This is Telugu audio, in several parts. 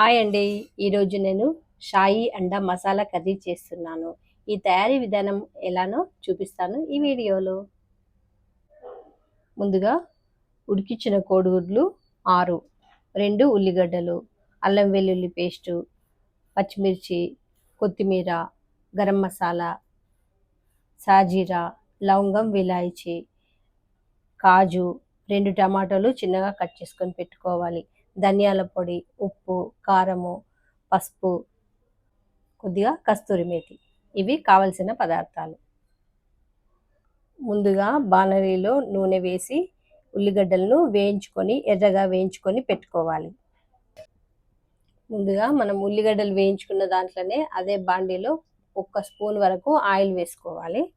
హాయ్ అండి. ఈరోజు నేను షాయి అండ మసాలా కర్రీ చేస్తున్నాను. ఈ తయారీ విధానం ఎలానో చూపిస్తాను ఈ వీడియోలో. ముందుగా ఉడికించిన కోడిగుడ్లు ఆరు రెండు ఉల్లిగడ్డలు అల్లం వెల్లుల్లి పేస్టు పచ్చిమిర్చి కొత్తిమీర గరం మసాలా సాజీరా లవంగం విలాయిచి కాజు రెండు టమాటాలు చిన్నగా కట్ చేసుకొని పెట్టుకోవాలి. ధనియాల పొడి ఉప్పు కారము పసుపు కొద్దిగా కస్తూరి మేతి. ఇవి కావలసిన పదార్థాలు. ముందుగా బాణలీలో నూనె వేసి ఉల్లిగడ్డలను వేయించుకొని ఎర్రగా వేయించుకొని పెట్టుకోవాలి. ముందుగా మనం ఉల్లిగడ్డలు వేయించుకున్న దాంట్లోనే అదే బాండీలో ఒక్క స్పూన్ వరకు ఆయిల్ వేసుకోవాలి.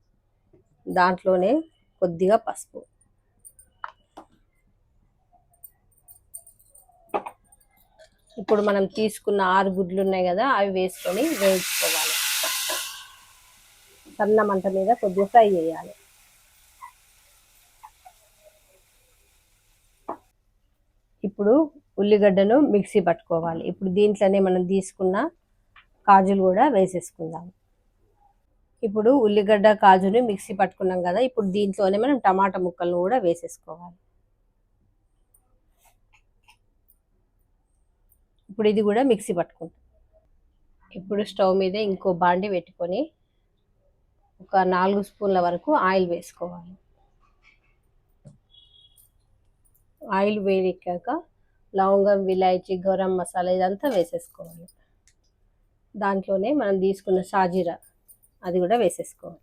దాంట్లోనే కొద్దిగా పసుపు. ఇప్పుడు మనం తీసుకున్న ఆరు గుడ్లు ఉన్నాయి కదా అవి వేసుకొని వేయించుకోవాలి. సన్న మంట మీద కొద్దిగా ఫ్రై చేయాలి. ఇప్పుడు ఉల్లిగడ్డను మిక్సీ పట్టుకోవాలి. ఇప్పుడు దీంట్లోనే మనం తీసుకున్న కాజులు కూడా వేసేసుకుందాం. ఇప్పుడు ఉల్లిగడ్డ కాజుని మిక్సీ పట్టుకున్నాం కదా ఇప్పుడు దీంట్లోనే మనం టమాటా ముక్కలను కూడా వేసేసుకోవాలి. ఇప్పుడు ఇది కూడా మిక్సీ పట్టుకుంటాం. ఇప్పుడు స్టవ్ మీద ఇంకో బాండి పెట్టుకొని ఒక నాలుగు స్పూన్ల వరకు ఆయిల్ వేసుకోవాలి. ఆయిల్ వేడెక్కాక లవంగం విలాయచి గరం మసాలా ఇదంతా వేసేసుకోవాలి. దాంట్లోనే మనం తీసుకున్న షాజీరా అది కూడా వేసేసుకోవాలి.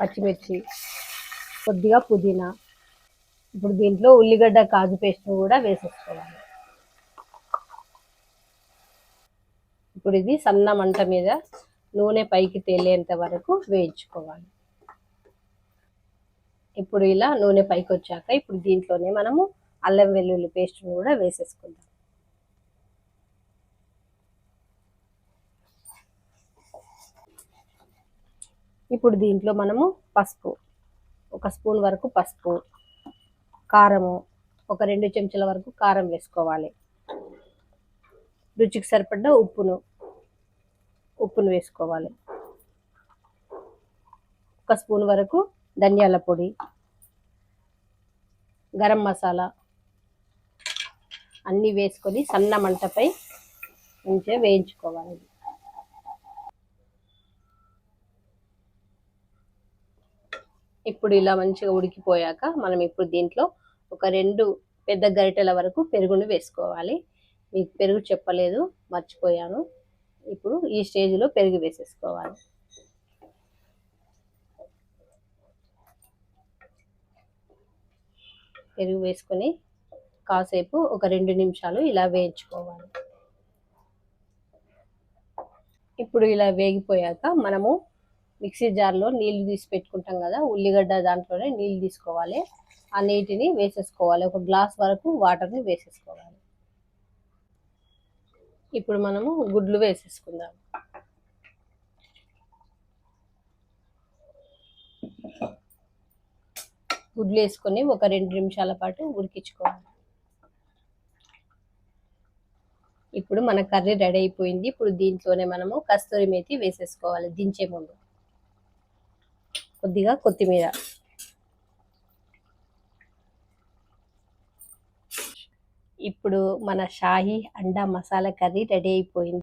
పచ్చిమిర్చి కొద్దిగా పుదీనా ఇప్పుడు దీంట్లో ఉల్లిగడ్డ కాజు పేస్ట్ కూడా వేసేసుకోవాలి. ఇప్పుడు ఇది సన్న మంట మీద నూనె పైకి తేలేంత వరకు వేయించుకోవాలి. ఇప్పుడు ఇలా నూనె పైకి వచ్చాక ఇప్పుడు దీంట్లోనే మనము అల్లం వెల్లుల్లి పేస్ట్ను కూడా వేసేసుకుందాం. ఇప్పుడు దీంట్లో మనము పసుపు ఒక స్పూన్ వరకు పసుపు కారము ఒక రెండు చెంచాల వరకు కారం వేసుకోవాలి. రుచికి సరిపడ్డ ఉప్పును ఉప్పును వేసుకోవాలి. ఒక స్పూన్ వరకు ధనియాల పొడి గరం మసాలా అన్నీ వేసుకొని సన్న మంటపై మంచిగా వేయించుకోవాలి. ఇప్పుడు ఇలా మంచిగా ఉడికిపోయాక మనం ఇప్పుడు దీంట్లో ఒక రెండు పెద్ద గరిటెల వరకు పెరుగును వేసుకోవాలి. మీకు పెరుగు చెప్పలేదు మర్చిపోయాను. ఇప్పుడు ఈ స్టేజ్లో పెరుగు వేసేసుకోవాలి. పెరుగు వేసుకొని కాసేపు ఒక రెండు నిమిషాలు ఇలా వేయించుకోవాలి. ఇప్పుడు ఇలా వేగిపోయాక మనము మిక్సీ జార్లో నీళ్ళు తీసి పెట్టుకుంటాం కదా ఉల్లిగడ్డ దాంట్లోనే నీళ్ళు తీసుకోవాలి. ఆ నీటిని వేసేసుకోవాలి. ఒక గ్లాస్ వరకు వాటర్ని వేసేసుకోవాలి. ఇప్పుడు మనము గుడ్లు వేసేసుకుందాం. గుడ్లు వేసుకొని ఒక రెండు నిమిషాల పాటు ఉడికించుకోవాలి. ఇప్పుడు మన కర్రీ రెడీ అయిపోయింది. ఇప్పుడు దీంట్లోనే మనము కస్తూరి మేతి వేసేసుకోవాలి దించే ముందు. కొద్దిగా కొత్తిమీర. ఇప్పుడు మన షాహీ అండా మసాలా కర్రీ రెడీ అయిపోయింది.